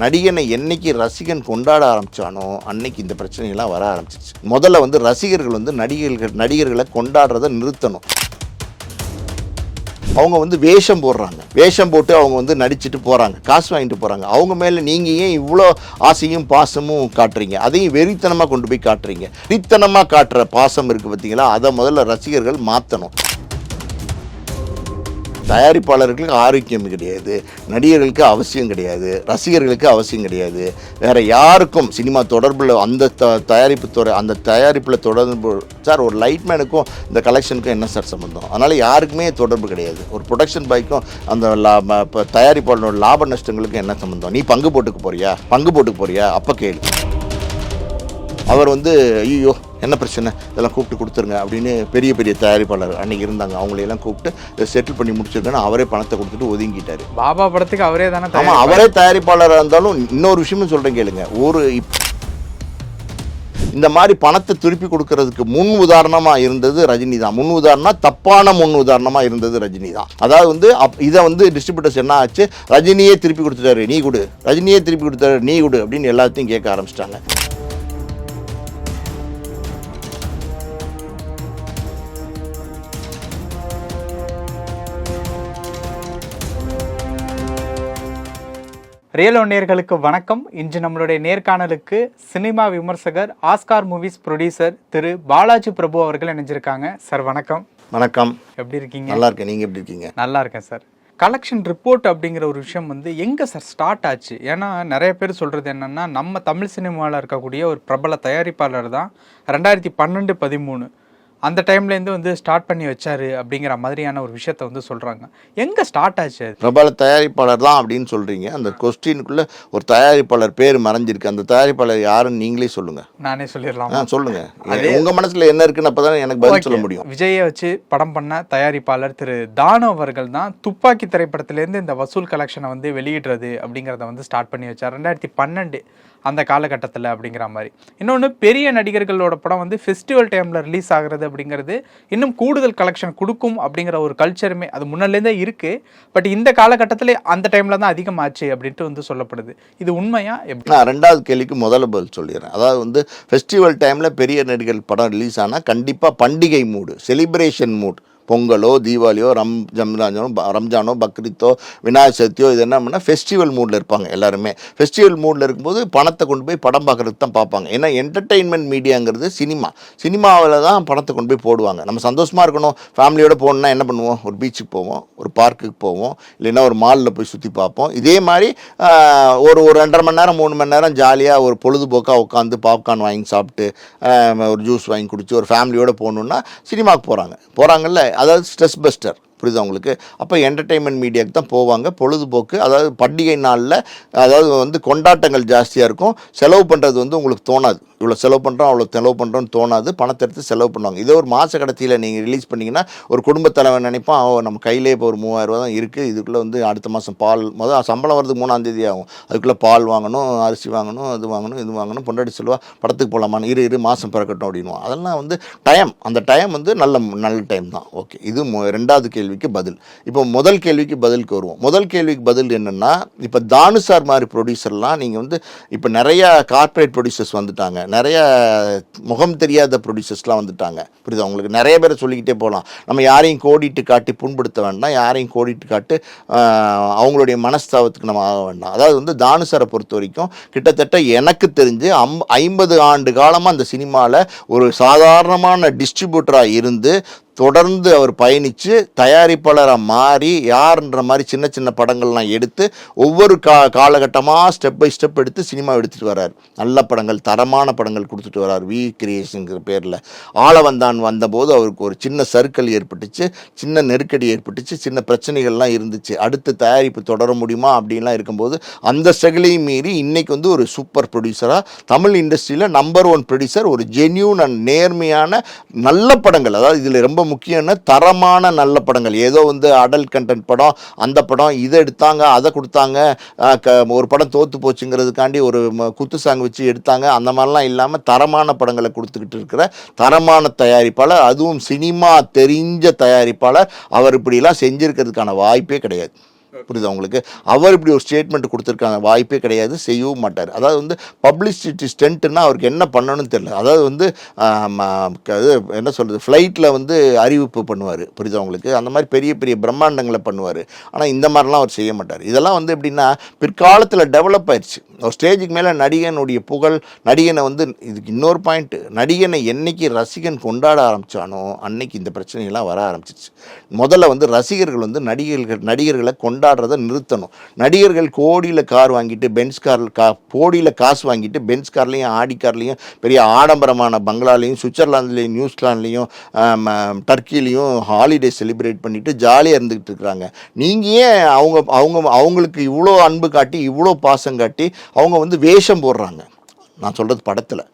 நடிகனை என்னைக்கு ரசிகன் கொண்டாட ஆரம்பித்தானோ அன்னைக்கு இந்த பிரச்சனைகள்லாம் வர ஆரம்பிச்சிச்சு முதல்ல வந்து ரசிகர்கள் வந்து நடிகர்கள் நடிகர்களை கொண்டாடுறதை நிறுத்தணும். அவங்க வந்து வேஷம் போடுறாங்க. வேஷம் போட்டு அவங்க வந்து நடிச்சுட்டு போகிறாங்க காசு வாங்கிட்டு போகிறாங்க அவங்க மேலே நீங்கள் ஏன் இவ்வளோ ஆசையும் பாசமும் காட்டுறீங்க? அதையும் வெறித்தனமாக கொண்டு போய் காட்டுறீங்க. வெறித்தனமாக காட்டுற பாசம் இருக்குது பார்த்தீங்களா? அதை முதல்ல ரசிகர்கள் மாற்றணும் தயாரிப்பாளர்களுக்கு ஆரோக்கியம் கிடையாது நடிகர்களுக்கு அவசியம் கிடையாது ரசிகர்களுக்கு அவசியம் கிடையாது. வேறு யாருக்கும் சினிமா தொடர்பில் அந்த த தயாரிப்பு துறை அந்த தயாரிப்பில் தொடர்பு சார் ஒரு லைட்மேனுக்கும் இந்த கலெக்ஷனுக்கும் என்ன சார் சம்மந்தம் அதனால் யாருக்குமே தொடர்பு கிடையாது. ஒரு ப்ரொடக்ஷன் பாய்க்கும் அந்த லா- இப்போ தயாரிப்பாளரோட லாப நஷ்டங்களுக்கும் என்ன சம்மந்தம் நீ பங்கு போட்டுக்க போறியா? பங்கு போட்டுக்க போறியா? அப்போ கேள்வி அவர் வந்து ஐயோ என்ன பிரச்சனை? இதெல்லாம் கூப்பிட்டு கொடுத்துருங்க அப்படின்னு பெரிய பெரிய தயாரிப்பாளர் அன்னைக்கு இருந்தாங்க. அவங்களையெல்லாம் கூப்பிட்டு செட்டில் பண்ணி முடிச்சிருக்கேன்னு அவரே பணத்தை கொடுத்துட்டு ஒதுங்கிட்டாரு. பாபா படத்துக்கு அவரே தானே ஆமாம். அவரே தயாரிப்பாளராக இருந்தாலும் இன்னொரு விஷயமும் சொல்கிறேன் கேளுங்க. ஒரு இந்த மாதிரி பணத்தை திருப்பி கொடுக்கறதுக்கு முன் உதாரணமாக இருந்தது ரஜினி தான் முன் உதாரணம் தப்பான முன் உதாரணமாக இருந்தது ரஜினி தான் அதாவது வந்து அப் இதை வந்து டிஸ்ட்ரிபியூட்டர்ஸ் என்ன ஆச்சு? ரஜினியே திருப்பி கொடுத்துட்டாரு நீ கொடு. ரஜினியே திருப்பி கொடுத்தாரு நீ கொடு அப்படின்னு எல்லாத்தையும் கேட்க ஆரம்பிச்சிட்டாங்க. ரியல் ஒன்னியர்களுக்கு வணக்கம். இன்று நம்மளுடைய நேர்காணலுக்கு சினிமா விமர்சகர் ஆஸ்கார் மூவிஸ் ப்ரொடியூசர் திரு பாலாஜி பிரபு அவர்கள் இணைஞ்சிருக்காங்க. சார் வணக்கம். வணக்கம். எப்படி இருக்கீங்க? நல்லா இருக்கேன். நீங்கள் எப்படி இருக்கீங்க? நல்லா இருக்கேன் சார். கலெக்ஷன் ரிப்போர்ட் அப்படிங்கிற ஒரு விஷயம் வந்து எங்கே சார் ஸ்டார்ட் ஆச்சு? ஏன்னா நிறைய பேர் சொல்கிறது என்னென்னா நம்ம தமிழ் சினிமாவில் இருக்கக்கூடிய ஒரு பிரபல தயாரிப்பாளர் தான் ரெண்டாயிரத்தி பன்னெண்டு பதிமூணு. அந்த டைம்லேருந்து வந்து ஸ்டார்ட் பண்ணி வச்சாரு அப்படிங்கிற மாதிரியான ஒரு விஷயத்த வந்து சொல்கிறாங்க எங்கே ஸ்டார்ட் ஆச்சு பிரபல தயாரிப்பாளர் தான் அப்படின்னு சொல்றீங்க. அந்த கொஸ்டினுக்குள்ள ஒரு தயாரிப்பாளர் பேர் மறைஞ்சிருக்கு. அந்த தயாரிப்பாளர் யாருன்னு நீங்களே சொல்லுங்க. நானே சொல்லிடலாம்? ஆ சொல்லுங்க. உங்க மனசுல என்ன இருக்குன்னு அப்பதான் எனக்கு பதில் சொல்ல முடியும். விஜயை வச்சு படம் பண்ண தயாரிப்பாளர் திரு தானு அவர்கள் தான் துப்பாக்கி திரைப்படத்திலேருந்து இந்த வசூல் கலெக்ஷனை வந்து வெளியிடுறது அப்படிங்கிறத வந்து ஸ்டார்ட் பண்ணி வச்சார். ரெண்டாயிரத்தி பன்னெண்டு அந்த காலகட்டத்தில் அப்படிங்கிற மாதிரி. இன்னொன்று பெரிய நடிகர்களோட படம் வந்து ஃபெஸ்டிவல் டைமில் ரிலீஸ் ஆகுறது அப்படிங்கிறது இன்னும் கூடுதல் கலெக்ஷன் கொடுக்கும் அப்படிங்கிற ஒரு கல்ச்சருமே அது முன்னிலேருந்தே இருக்குது பட் இந்த காலகட்டத்தில் அந்த டைமில் தான் அதிகமாச்சு அப்படின்ட்டு வந்து சொல்லப்படுது. இது உண்மையா எப்படி? நான் ரெண்டாவது கேள்விக்கு முதல்ல பதில் சொல்லிடுறேன். அதாவது வந்து ஃபெஸ்டிவல் டைமில் பெரிய நடிகர்கள் படம் ரிலீஸ் ஆனால் கண்டிப்பாக பண்டிகை மூடு செலிப்ரேஷன் மூட் பொங்கலோ தீபாவளியோ ரம் ரம்ஜானோ ரம்ஜானோ பக்ரீத்தோ விநாயகர் சதுர்த்தியோ இது என்ன பண்ணால் ஃபெஸ்டிவல் மூடில் இருப்பாங்க எல்லாருமே. ஃபெஸ்டிவல் மூடில் இருக்கும்போது பணத்தை கொண்டு போய் படம் பார்க்குறதுக்கு தான் பார்ப்பாங்க. ஏன்னா என்டர்டெயின்மெண்ட் மீடியாங்கிறது சினிமா. சினிமாவில் தான் பணத்தை கொண்டு போய் போடுவாங்க. நம்ம சந்தோஷமாக இருக்கணும். ஃபேமிலியோடு போகணுன்னா என்ன பண்ணுவோம்? ஒரு பீச்சுக்கு போவோம் ஒரு பார்க்குக்கு போவோம் இல்லைன்னா ஒரு மாலில் போய் சுற்றி பார்ப்போம். இதே மாதிரி ஒரு ஒரு ரெண்டரை மணி நேரம் மூணு மணி நேரம் ஜாலியாக ஒரு பொழுதுபோக்காக உட்காந்து பாப்கார்ன் வாங்கி சாப்பிட்டு ஒரு ஜூஸ் வாங்கி குடிச்சு ஒரு ஃபேமிலியோடு போகணுன்னா சினிமாவுக்கு போகிறாங்க போகிறாங்கல்ல அதாவது ஸ்ட்ரெஸ் பஸ்டர் புரியுதா உங்களுக்கு? அப்போ என்டர்டெயின்மெண்ட் மீடியாவுக்கு தான் போவாங்க பொழுதுபோக்கு அதாவது பண்டிகை நாளில் அதாவது வந்து கொண்டாட்டங்கள் ஜாஸ்தியாக இருக்கும். செலவு பண்ணுறது வந்து உங்களுக்கு தோணாது. இவ்வளோ செலவு பண்ணுறோம் அவ்வளோ செலவு பண்ணுறோன்னு தோணாது. பணத்தை எடுத்து செலவு பண்ணுவாங்க. இதே ஒரு மாத கடத்தியில் நீங்கள் ரிலீஸ் பண்ணிங்கன்னா ஒரு குடும்பத் தலைவன் நினைப்பான் அவன் நம்ம கையிலே இப்போ ஒரு மூவாயிரம் ரூபா தான் இருக்குது இதுக்குள்ளே வந்து அடுத்த மாதம் பால் முதல் சம்பளம் வரதுக்கு மூணாந்தேதி ஆகும். அதுக்குள்ளே பால் வாங்கணும் அரிசி வாங்கணும் அது வாங்கணும் இது வாங்கணும் பொண்டாடி சொல்லுவா படத்துக்கு போகலாமான்னு இரு இரு மாதம் பிறக்கட்டும் அப்படின்னுவான். அதெல்லாம் வந்து டைம் அந்த டைம் வந்து நல்ல நல்ல டைம் தான். ஓகே இது ரெண்டாவது ரெண்டாவது கேள்விக்கு பதில். இப்போ முதல் கேள்விக்கு பதிலுக்கு வருவோம். முதல் கேள்விக்கு பதில் என்னென்னா இப்போ தானுசார் மாதிரி ப்ரொடியூசர்லாம் நீங்கள் வந்து இப்போ நிறைய கார்ப்பரேட் ப்ரொடியூசர்ஸ் வந்துட்டாங்க. நிறைய முகம் தெரியாத ப்ரொடியூசர்ஸ்லாம் வந்துட்டாங்க. புரியுதா? உங்களுக்கு நிறைய பேரை சொல்லிக்கிட்டே போகலாம். நம்ம யாரையும் கோடிட்டு காட்டி புண்படுத்த வேண்டாம். யாரையும் கோடிட்டு காட்டு அவங்களுடைய மனஸ்தாபத்துக்கு நம்ம ஆக வேண்டாம். அதாவது வந்து தானுசாரை பொறுத்த வரைக்கும் கிட்டத்தட்ட எனக்கு தெரிஞ்சு அம் ஐம்பது ஆண்டு காலமாக அந்த சினிமாவில் ஒரு சாதாரணமான டிஸ்ட்ரிபியூட்டராக இருந்து தொடர்ந்து அவர் பயணித்து தயாரிப்பாளராக மாறி யாருன்ற மாதிரி சின்ன சின்ன படங்கள்லாம் எடுத்து ஒவ்வொரு கா காலகட்டமாக ஸ்டெப் பை ஸ்டெப் எடுத்து சினிமா எடுத்துகிட்டு வரார் நல்ல படங்கள் தரமான படங்கள் கொடுத்துட்டு வரார் வி கிரியேஷனுங்கிற பேரில். ஆளவந்தான் வந்தபோது அவருக்கு ஒரு சின்ன சர்க்கிள் ஏற்பட்டுச்சு. சின்ன நெருக்கடி ஏற்பட்டுச்சு. சின்ன பிரச்சனைகள்லாம் இருந்துச்சு. அடுத்து தயாரிப்பு தொடர முடியுமா அப்படின்லாம் இருக்கும்போது அந்த செகலையும் மீறி இன்னைக்கு வந்து ஒரு சூப்பர் ப்ரொடியூசராக தமிழ் இண்டஸ்ட்ரியில் நம்பர் ஒன் ப்ரொடியூசர் ஒரு ஜென்யூன் அண்ட் நேர்மையான நல்ல படங்கள். அதாவது இதில் ரொம்ப முக்கியம்னா தரமான நல்ல படங்கள். ஏதோ வந்து அடல்ட் கண்டென்ட் படம் அந்த படம் இதை எடுத்தாங்க அதை கொடுத்தாங்க க- ஒரு படம் தோத்து போச்சுங்கிறதுக்காண்டி ஒரு குத்து சாங் வச்சு எடுத்தாங்க. அந்த மாதிரிலாம் இல்லாமல் தரமான படங்களை கொடுத்துக்கிட்டு இருக்கிற தரமான தயாரிப்பாளர் அதுவும் சினிமா தெரிஞ்ச தயாரிப்பாளர் அவர் இப்படிலாம் செஞ்சுருக்கிறதுக்கான வாய்ப்பே கிடையாது. புரியுதா உங்களுக்கு? அவர் இப்படி ஒரு ஸ்டேட்மெண்ட் கொடுத்துருக்காங்க. வாய்ப்பே கிடையாது செய்யவும் மாட்டார். அதாவது வந்து பப்ளிசிட்டி ஸ்டென்ட்னா அவருக்கு என்ன பண்ணணும்னு தெரியல. அதாவது வந்து என்ன சொல்கிறது ஃப்ளைட்டில் வந்து அறிவிப்பு பண்ணுவார். புரியுதா உங்களுக்கு? அந்த மாதிரி பெரிய பெரிய பிரம்மாண்டங்களை பண்ணுவார். ஆனால் இந்த மாதிரிலாம் அவர் செய்ய மாட்டார். இதெல்லாம் வந்து எப்படின்னா பிற்காலத்தில் டெவலப் ஆயிடுச்சு ஒரு ஸ்டேஜுக்கு மேலே நடிகனுடைய புகழ் நடிகனை வந்து இதுக்கு இன்னொரு பாயிண்ட்டு நடிகனை என்னைக்கு ரசிகன் கொண்டாட ஆரம்பிச்சானோ அன்னைக்கு இந்த பிரச்சனையெல்லாம் வர ஆரம்பிச்சிச்சு முதல்ல வந்து ரசிகர்கள் வந்து நடிகர்கள் நடிகர்களை கொண்டாடுறதை நிறுத்தணும். நடிகர்கள் கோடியில் கார் வாங்கிட்டு பென்ஸ் கார் கா கோடியில் காசு வாங்கிட்டு பென்ஸ் கார்லேயும் ஆடி கார்லேயும் பெரிய ஆடம்பரமான பங்களாலேயும் சுவிட்சர்லாந்துலேயும் நியூசிலாந்துலேயும் டர்க்கிலையும் ஹாலிடே செலிப்ரேட் பண்ணிவிட்டு ஜாலியாக இருந்துக்கிட்டு இருக்கிறாங்க நீங்கள் ஏன் அவங்க அவங்க அவங்களுக்கு இவ்வளோ அன்பு காட்டி இவ்வளோ பாசம் காட்டி அவங்க வந்து வேஷம் போடுறாங்க? நான் சொல்கிறது படத்தில்.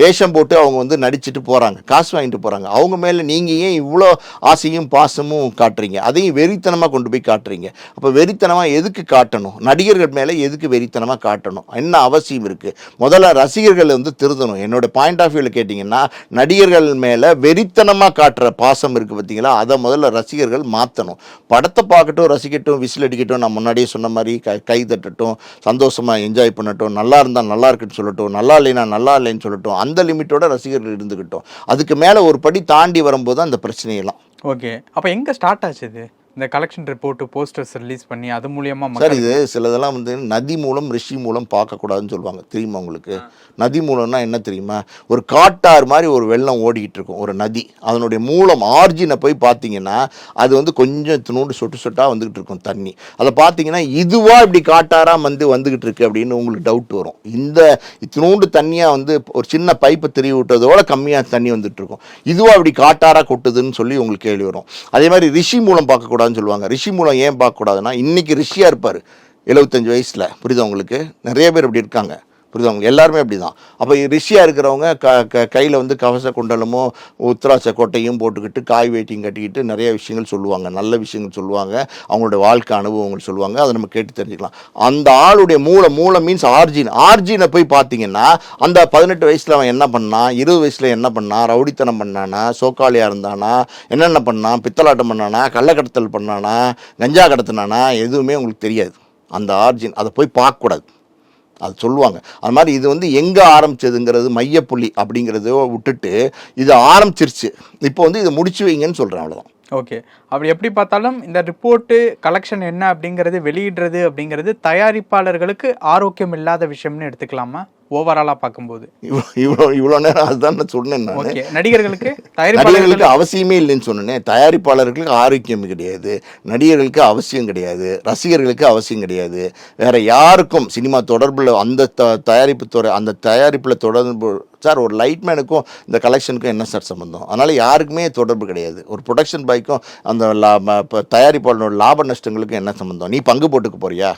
வேஷம் போட்டு அவங்க வந்து நடிச்சுட்டு போகிறாங்க காசு வாங்கிட்டு போகிறாங்க அவங்க மேலே நீங்கள் ஏன் இவ்வளோ ஆசையும் பாசமும் காட்டுறீங்க? அதையும் வெறித்தனமாக கொண்டு போய் காட்டுறீங்க. அப்போ வெறித்தனமாக எதுக்கு காட்டணும்? நடிகர்கள் மேலே எதுக்கு வெறித்தனமாக காட்டணும்? என்ன அவசியம் இருக்குது முதல்ல ரசிகர்கள் வந்து திருதணும். என்னோடய பாயிண்ட் ஆஃப் வியூவில் கேட்டிங்கன்னா நடிகர்கள் மேலே வெறித்தனமாக காட்டுற பாசம் இருக்குது பார்த்தீங்களா அதை முதல்ல ரசிகர்கள் மாற்றணும் படத்தை பார்க்கட்டும் ரசிக்கட்டும் விசில் அடிக்கட்டும் நான் முன்னாடியே சொன்ன மாதிரி கை கை தட்டட்டும் சந்தோஷமாக என்ஜாய் பண்ணட்டும் நல்லா இருந்தால் நல்லா இருக்குன்னு சொல்லட்டும் நல்லா இல்லைன்னா நல்லா இல்லைன்னு சொல்லட்டும் அந்த லிமிட்டோட ரசிகர்கள் இருந்துக்கிட்டோம் அதுக்கு மேலே ஒரு படி தாண்டி வரும்போது அந்த பிரச்சனையெல்லாம். ஓகே. அப்போ எங்கே ஸ்டார்ட் ஆச்சு இது? இந்த கலெக்ஷன் ரிப்போர்ட் போஸ்டர்ஸ் ரிலீஸ் பண்ணி அது மூலியமா சார் இது சிலதெல்லாம் வந்து நதி மூலம் ரிஷி மூலம் பார்க்கக்கூடாதுன்னு சொல்லுவாங்க. தெரியுமா உங்களுக்கு? நதி மூலம்னா என்ன தெரியுமா? ஒரு காட்டாறு மாதிரி ஒரு வெள்ளம் ஓடிக்கிட்டு இருக்கும் ஒரு நதி. அதனுடைய மூலம் ஆர்ஜினை போய் பார்த்தீங்கன்னா அது வந்து கொஞ்சம் இத்தினோண்டு சொட்டு சொட்டாக வந்துக்கிட்டு இருக்கும் தண்ணி. அதை பார்த்தீங்கன்னா இதுவா இப்படி காட்டாராக வந்து வந்துக்கிட்டு இருக்கு அப்படின்னு உங்களுக்கு டவுட் வரும். இந்த இத்தினோண்டு தண்ணியாக வந்து ஒரு சின்ன பைப்பை திருவி விட்டதோட கம்மியாக தண்ணி வந்துட்டு இருக்கும். இதுவா இப்படி காட்டாரா கொட்டுதுன்னு சொல்லி உங்களுக்கு கேள்வி வரும். அதே மாதிரி ரிஷி மூலம் பார்க்கக்கூடாதுன்னு சொல்லுவாங்க. ரிஷி மூலம் ஏன் பார்க்கக்கூடாதுன்னா இன்னைக்கு ரிஷியாக இருப்பார். எழுபத்தஞ்சு வயசில். புரியுது உங்களுக்கு? நிறைய பேர் இப்படி இருக்காங்க. புரியுதா? உங்களுக்கு எல்லாருமே அப்படி தான் அப்போ ரிஷியாக இருக்கிறவங்க க க கையில் வந்து கவச குண்டலமும் உத்ராட்ச கொட்டையும் போட்டுக்கிட்டு காய் வேட்டியும் கட்டிக்கிட்டு நிறைய விஷயங்கள் சொல்லுவாங்க. நல்ல விஷயங்கள் சொல்லுவாங்க. அவங்களோட வாழ்க்கை அனுபவங்கள் சொல்லுவாங்க. அதை நம்ம கேட்டு தெரிஞ்சுக்கலாம். அந்த ஆளுடைய மூளை மூளை மீன்ஸ் ஆர்ஜின். ஆர்ஜினை போய் பார்த்தீங்கன்னா அந்த பதினெட்டு வயசில் அவன் என்ன பண்ணான் இருபது வயசில் என்ன பண்ணான் ரவுடித்தனம் பண்ணானா சோக்காளியாக இருந்தானா என்னென்ன பண்ணான் பித்தலாட்டம் பண்ணானா கள்ளக்கடத்தல் பண்ணானா கஞ்சா கடத்தினானா எதுவுமே உங்களுக்கு தெரியாது. அந்த ஆர்ஜின். அதை போய் பார்க்கக்கூடாது. அது சொல்லுவாங்க. அது மாதிரி இது வந்து எங்கே ஆரம்பிச்சதுங்கிறது மையப்புள்ளி அப்படிங்கிறத விட்டுட்டு இது ஆரம்பிச்சிருச்சு. இப்போ வந்து இதை முடிச்சு வைங்கன்னு சொல்கிறேன் அவ்வளோதான் ஓகே. அப்படி எப்படி பார்த்தாலும் இந்த ரிப்போர்ட்டு கலெக்ஷன் என்ன அப்படிங்கிறது வெளியிடுறது அப்படிங்கிறது தயாரிப்பாளர்களுக்கு ஆரோக்கியம் இல்லாத விஷயம்னு எடுத்துக்கலாமா? ஓவராலாக பார்க்கும்போது. இவ்வளோ இவ்வளோ நேரம் அதுதான் நான் சொன்னேன் நான். நடிகர்களுக்கு நடிகர்களுக்கு அவசியமே இல்லைன்னு சொன்னேன். தயாரிப்பாளர்களுக்கு ஆரோக்கியம் கிடையாது. நடிகர்களுக்கு அவசியம் கிடையாது. ரசிகர்களுக்கு அவசியம் கிடையாது. வேற யாருக்கும் சினிமா தொடர்பில் அந்த த தயாரிப்பு துறை அந்த தயாரிப்பில் தொடர்பு சார் ஒரு லைட்மேனுக்கும் இந்த கலெக்ஷனுக்கும் என்ன சார் சம்மந்தம் அதனால் யாருக்குமே தொடர்பு கிடையாது. ஒரு ப்ரொடக்ஷன் பாய்க்கும் அந்த லா- தயாரிப்பாளனோட லாப நஷ்டங்களுக்கும் என்ன சம்மந்தம் நீ பங்கு போட்டுக்க போறியா?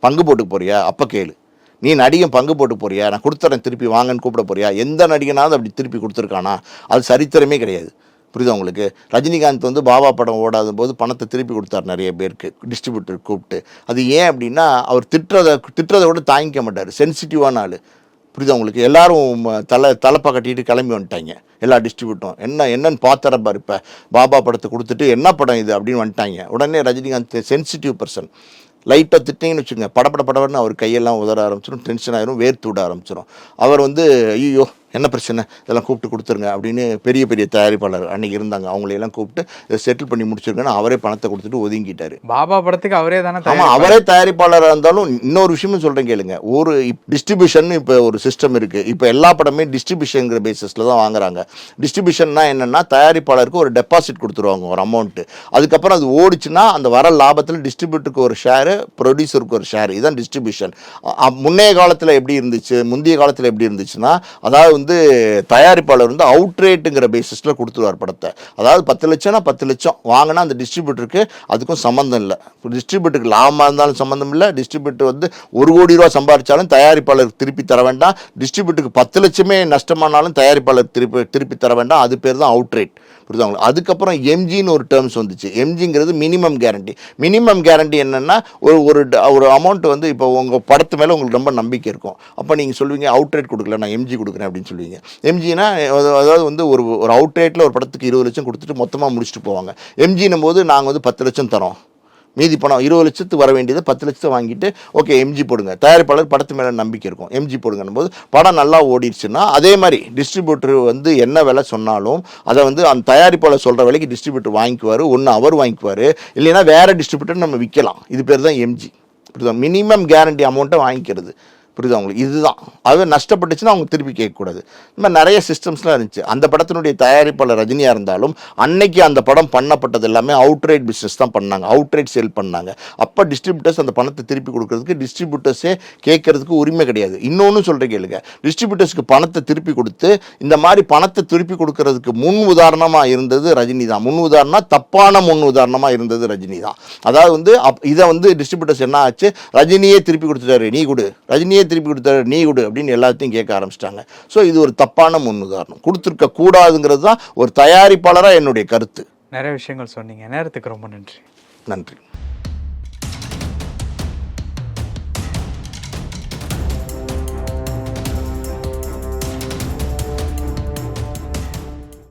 பங்கு போட்டுக்க போறியா? அப்போ கேளு. நீ நடிகன் பங்கு போட்டு போறியா? நான் கொடுத்துறேன் திருப்பி வாங்கன்னு கூப்பிட போறியா? எந்த நடிகனாவது அப்படி திருப்பி கொடுத்துருக்கானா? அது சரித்திரமே கிடையாது. புரியுதா உங்களுக்கு? ரஜினிகாந்த் வந்து பாபா படம் ஓடாத போது பணத்தை திருப்பி கொடுத்தார் நிறைய பேருக்கு. டிஸ்ட்ரிபியூட்டர் கூப்பிட்டு. அது ஏன் அப்படின்னா அவர் திட்டுறதை திட்டுறதை விட தாங்கிக்க மாட்டார். சென்சிட்டிவான ஆள். புரியுதா உங்களுக்கு? எல்லாரும் தலை தலைப்பா கட்டிட்டு கிளம்பி வந்துட்டாங்க. எல்லா டிஸ்ட்ரிபியூட்டும் என்ன என்னன்னு பார்த்தர பாரு இப்போ. பாபா படத்தை கொடுத்துட்டு என்ன படம் இது அப்படின்னு வந்துட்டாங்க. உடனே ரஜினிகாந்த் சென்சிட்டிவ் பர்சன் லைட்டாக திட்டிங்கன்னு வச்சுக்கோங்க. படப்பட படப்படன்னு அவர் கையெல்லாம் உதற ஆரம்பிச்சிடும் டென்ஷன் ஆயிரும் வேர்த்து விட ஆரம்பிச்சிடும் அவர் வந்து ஐயோ என்ன பிரச்சனை? இதெல்லாம் கூப்பிட்டு கொடுத்துருங்க அப்படின்னு பெரிய பெரிய தயாரிப்பாளர் அன்னைக்கு இருந்தாங்க. அவங்களையெல்லாம் கூப்பிட்டு இதை செட்டில் பண்ணி முடிச்சிருக்கேன்னு அவரே பணத்தை கொடுத்துட்டு ஒதுங்கிட்டாரு. பாபா படத்துக்கு அவரே தானே ஆமா அவரே தயாரிப்பாளராக இருந்தாலும் இன்னொரு விஷயமும் சொல்றேன் கேளுங்க. ஒரு டிஸ்ட்ரிபியூஷன் இப்போ ஒரு சிஸ்டம் இருக்கு. இப்போ எல்லா படமே டிஸ்ட்ரிபியூஷனுங்கிற பேசிஸ்ல தான் வாங்குறாங்க. டிஸ்ட்ரிபியூஷன்னா என்னன்னா தயாரிப்பாளருக்கு ஒரு டெபாசிட் கொடுத்துருவாங்க ஒரு அமௌண்ட் அதுக்கப்புறம் அது ஓடிச்சுன்னா அந்த வர லாபத்தில் டிஸ்ட்ரிபியூட்டருக்கு ஒரு ஷேரு ப்ரொடியூசருக்கு ஒரு ஷேர் இதுதான் டிஸ்ட்ரிபியூஷன் முன்னைய காலத்தில் எப்படி இருந்துச்சு? முந்தைய காலத்தில் எப்படி இருந்துச்சுன்னா அதாவது வந்து வந்து தயாரிப்பாளர் வந்து அவுட் ரேட்டுங்கிற பேசிஸில் கொடுத்துருவார் படத்தை. அதாவது பத்து லட்சம்னா பத்து லட்சம். வாங்கினா அந்த டிஸ்ட்ரிபியூட்டருக்கு அதுக்கும் சம்மந்தம் இல்லை. டிஸ்ட்ரிபியூட்டருக்கு லாபமாக இருந்தாலும் சம்மந்தம் இல்லை. டிஸ்ட்ரிபியூட்டர் வந்து ஒரு கோடி ரூபா சம்பாதிச்சாலும் தயாரிப்பாளருக்கு திருப்பி தர வேண்டாம். டிஸ்ட்ரிபியூட்டருக்கு பத்து லட்சமே நஷ்டமானாலும் தயாரிப்பாளர் திருப்பி திருப்பி தர வேண்டாம். அது பேர் தான் அவுட் ரேட் புரியுதாங்களா அதுக்கப்புறம் எம்ஜின்னு ஒரு டேர்ம்ஸ் வந்துச்சு. எம்ஜிங்கிறது மினிமம் கேரண்டி மினிமம் கேரண்டி என்னென்னா ஒரு ஒரு ட- ஒரு அமௌண்ட் வந்து இப்போ உங்கள் படத்து மேலே உங்களுக்கு ரொம்ப நம்பிக்கை இருக்கும். அப்போ நீங்கள் சொல்லுவீங்க அவுட் ரேட் கொடுக்கல நான் எம்ஜி கொடுக்குறேன் அப்படின்னு சொல்லுவீங்க. எம்ஜினா அதாவது வந்து ஒரு ஒரு அவுட் ரேட்டில் ஒரு படத்துக்கு இருபது லட்சம் கொடுத்துட்டு மொத்தமாக முடிச்சுட்டு போவாங்க. எம்ஜினும் போது நாங்கள் வந்து பத்து லட்சம் தரோம். மீதி பணம் இருபது லட்சத்துக்கு வர வேண்டியதை பத்து லட்சத்தை வாங்கிட்டு ஓகே எம்ஜி போடுங்க. தயாரிப்பாளர் படத்து மேலே நம்பிக்கை இருக்கும். எம்ஜி போடுங்கன்னும் போது படம் நல்லா ஓடிடுச்சுன்னா அதே மாதிரி டிஸ்ட்ரிபியூட்டர் வந்து என்ன விலை சொன்னாலும் அதை வந்து அந்த தயாரிப்பாளர் சொல்கிற விலைக்கு டிஸ்ட்ரிபியூட்டர் வாங்கிக்குவார் ஒன்று அவர் வாங்கிக்குவார். இல்லைன்னா வேறு டிஸ்ட்ரிபியூட்டர் நம்ம விற்கலாம். இது பேர் தான் எம்ஜி மினிமம் கேரண்டி அமௌண்ட்டை வாங்கிக்கிறது. புரியுதா உங்களுக்கு? இதுதான். அது நஷ்டப்பட்டுச்சுன்னா அவங்க திருப்பி கேட்கக்கூடாது. இந்த மாதிரி நிறைய சிஸ்டம்ஸ்லாம் இருந்துச்சு. அந்த படத்தினுடைய தயாரிப்பாளர் ரஜினியாக இருந்தாலும் அன்னைக்கு அந்த படம் பண்ணப்பட்டது எல்லாமே அவுட்ரைட் பிஸ்னஸ் தான் பண்ணாங்க. அவுட்ரைட் சேல் பண்ணாங்க. அப்போ டிஸ்ட்ரிபியூட்டர்ஸ் அந்த பணத்தை திருப்பி கொடுக்கறதுக்கு டிஸ்ட்ரிபியூட்டர்ஸே கேட்கறதுக்கு உரிமை கிடையாது. இன்னொன்று சொல்கிற கேளுங்க. டிஸ்ட்ரிபியூட்டர்ஸ்க்கு பணத்தை திருப்பி கொடுத்து இந்த மாதிரி பணத்தை திருப்பி கொடுக்கறதுக்கு முன் உதாரணமாக இருந்தது ரஜினி தான். முன் உதாரணம் தப்பான முன் உதாரணமாக இருந்தது ரஜினி தான். அதாவது வந்து அப் இதை வந்து டிஸ்ட்ரிபியூட்டர்ஸ் என்ன ஆச்சு? ரஜினியே திருப்பி கொடுத்துட்டாரு. நீ கொடு. ரஜினியே திருப்பி கொடுத்தாரு நீ கொடு அப்படின்னு எல்லாத்தையும் கேட்க ஆரம்பிச்சிட்டாங்க. ஸோ இது ஒரு தப்பான முன் உதாரணம் கொடுத்துருக்க கூடாதுங்கிறது தான் ஒரு தயாரிப்பாளராக என்னுடைய கருத்து. நிறைய விஷயங்கள் சொன்னீங்க. நேரத்துக்கு ரொம்ப நன்றி. நன்றி.